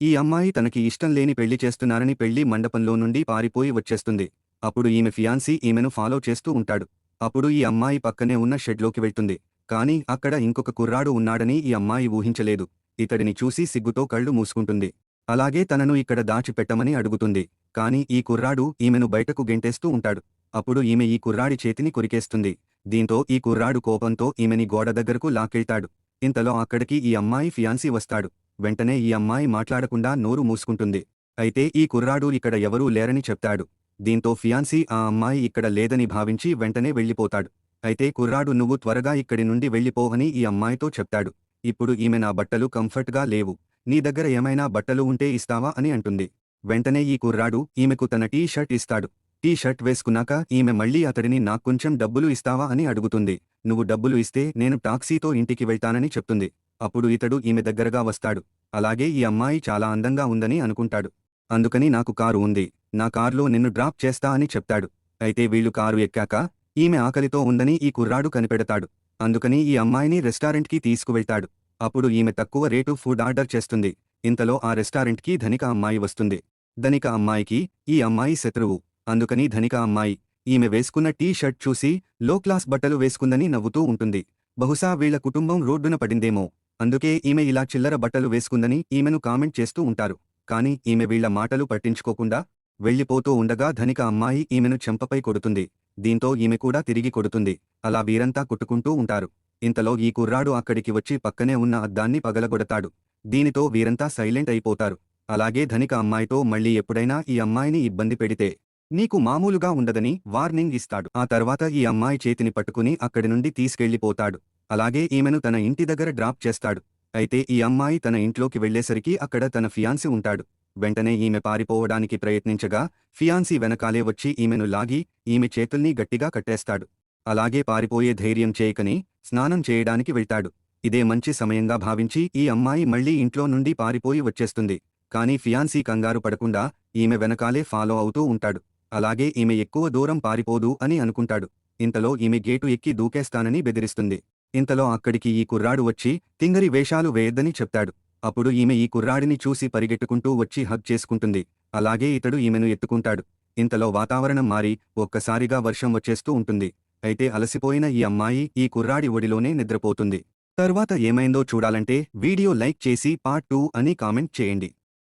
ఈ అమ్మాయి తనకి ఇష్టం లేని పెళ్ళి చేస్తున్నారని పెళ్ళి మండపంలో నుండి పారిపోయి వచ్చేస్తుంది. అప్పుడు ఈమె ఫియాన్సీ ఈమెను ఫాలో చేస్తూ ఉంటాడు. అప్పుడు ఈ అమ్మాయి పక్కనే ఉన్న షెడ్లోకి వెళ్తుంది. కాని అక్కడ ఇంకొక కుర్రాడు ఉన్నాడని ఈ అమ్మాయి ఊహించలేదు. ఇతడిని చూసి సిగ్గుతో కళ్ళు మూసుకుంటుంది. అలాగే తనను ఇక్కడ దాచిపెట్టమని అడుగుతుంది. కాని ఈ కుర్రాడు ఈమెను బయటకు గెంటేస్తూ ఉంటాడు. అప్పుడు ఈమె ఈ కుర్రాడి చేతిని కొరికేస్తుంది. దీంతో ఈ కుర్రాడు కోపంతో ఈమెని గోడ దగ్గరకు లాకెళ్తాడు ఇంతలో అక్కడికి ఈ అమ్మాయి ఫియాన్సీ వస్తాడు. వెంటనే ఈ అమ్మాయి మాట్లాడకుండా నోరు మూసుకుంటుంది. అయితే ఈ కుర్రాడు ఇక్కడ ఎవరూ లేరని చెప్తాడు. దీంతో ఫియాన్సీ ఆ అమ్మాయి ఇక్కడ లేదని భావించి వెంటనే వెళ్ళిపోతాడు. అయితే కుర్రాడు నువ్వు త్వరగా ఇక్కడి నుండి వెళ్ళిపోవని ఈ అమ్మాయితో చెప్తాడు. ఇప్పుడు ఈమె నా బట్టలు కంఫర్ట్గా లేవు. నీ దగ్గర ఏమైనా బట్టలు ఉంటే ఇస్తావా అని అంటుంది. వెంటనే ఈ కుర్రాడు ఈమెకు తన టీ షర్ట్ ఇస్తాడు. టీ షర్ట్ వేసుకున్నాక ఈమె మళ్ళీ అతడిని నాకు కొంచెం డబ్బులు ఇస్తావా అని అడుగుతుంది. నువ్వు డబ్బులు ఇస్తే నేను టాక్సీతో ఇంటికి వెళ్తానని చెప్తుంది. అప్పుడు ఇతడు ఈమె దగ్గరగా వస్తాడు. అలాగే ఈ అమ్మాయి చాలా అందంగా ఉందని అనుకుంటాడు. అందుకని నాకు కారు ఉంది. నా కారులో నిన్ను డ్రాప్ చేస్తా అని చెప్తాడు. అయితే వీళ్ళు కారు ఎక్కాక ఈమె ఆకలితో ఉందని ఈ కుర్రాడు కనిపెడతాడు. అందుకని ఈ అమ్మాయిని రెస్టారెంట్కి తీసుకువెళ్తాడు. అప్పుడు ఈమె తక్కువ రేటు ఫుడ్ ఆర్డర్ చేస్తుంది. ఇంతలో ఆ రెస్టారెంట్కి ధనిక అమ్మాయి వస్తుంది. ధనిక అమ్మాయికి ఈ అమ్మాయి శత్రువు. అందుకని ధనిక అమ్మాయి ఈమె వేసుకున్న టీ షర్ట్ చూసి లో క్లాస్ బట్టలు వేసుకుందని నవ్వుతూ ఉంటుంది. బహుశా వీళ్ళ కుటుంబం రోడ్డున పడిందేమో. అందుకే ఈమె ఇలా చిల్లర బట్టలు వేసుకుందని ఈమెను కామెంట్ చేస్తూ ఉంటారు. కాని ఈమె వీళ్ళ మాటలు పట్టించుకోకుండా వెళ్ళిపోతూ ఉండగా ధనిక అమ్మాయి ఈమెను చెంపపై కొడుతుంది. దీంతో ఈమె కూడా తిరిగి కొడుతుంది. అలా వీరంతా కొట్టుకుంటూ ఉంటారు. ఇంతలో ఈ కుర్రాడు అక్కడికి వచ్చి పక్కనే ఉన్న అద్దాన్ని పగలగొడతాడు. దీనితో వీరంతా సైలెంట్ అయిపోతారు. అలాగే ధనిక అమ్మాయితో మళ్ళీ ఎప్పుడైనా ఈ అమ్మాయిని ఇబ్బంది పెడితే నీకు మామూలుగా ఉండదని వార్నింగ్ ఇస్తాడు. ఆ తర్వాత ఈ అమ్మాయి చేతిని పట్టుకుని అక్కడి నుండి తీసుకెళ్ళిపోతాడు అలాగే ఈమెను తన ఇంటి దగ్గర డ్రాప్ చేస్తాడు. అయితే ఈ అమ్మాయి తన ఇంట్లోకి వెళ్ళేసరికి అక్కడ తన ఫియాన్సి ఉంటాడు. వెంటనే ఈమె పారిపోవడానికి ప్రయత్నించగా ఫియాన్సీ వెనకాలే వచ్చి ఈమెను లాగి ఈమె చేతుల్ని గట్టిగా కట్టేస్తాడు. అలాగే పారిపోయే ధైర్యం చేయకని స్నానం చేయడానికి వెళ్తాడు. ఇదే మంచి సమయంగా భావించి ఈ అమ్మాయి మళ్ళీ ఇంట్లో నుండి పారిపోయి వచ్చేస్తుంది. కాని ఫియాన్సీ కంగారు పడకుండా ఈమె వెనకాలే ఫాలో అవుతూ ఉంటాడు. అలాగే ఈమె ఎక్కువ దూరం పారిపోదు అని అనుకుంటాడు. ఇంతలో ఈమె గేటు ఎక్కి దూకేస్తానని బెదిరిస్తుంది. ఇంతలో అక్కడికి ఈ కుర్రాడు వచ్చి తింగరి వేషాలు వేయద్దని చెప్తాడు. అప్పుడు ఈమె ఈ కుర్రాడిని చూసి పరిగెట్టుకుంటూ వచ్చి హగ్ చేసుకుంటుంది. అలాగే ఇతడు ఈమెను ఎత్తుకుంటాడు. ఇంతలో వాతావరణం మారి ఒక్కసారిగా వర్షం వచ్చేస్తూ ఉంటుంది. అయితే అలసిపోయిన ఈ అమ్మాయి ఈ కుర్రాడి ఒడిలోనే నిద్రపోతుంది. తర్వాత ఏమైందో చూడాలంటే వీడియో లైక్ చేసి పార్ట్ టూ అని కామెంట్ చేయండి.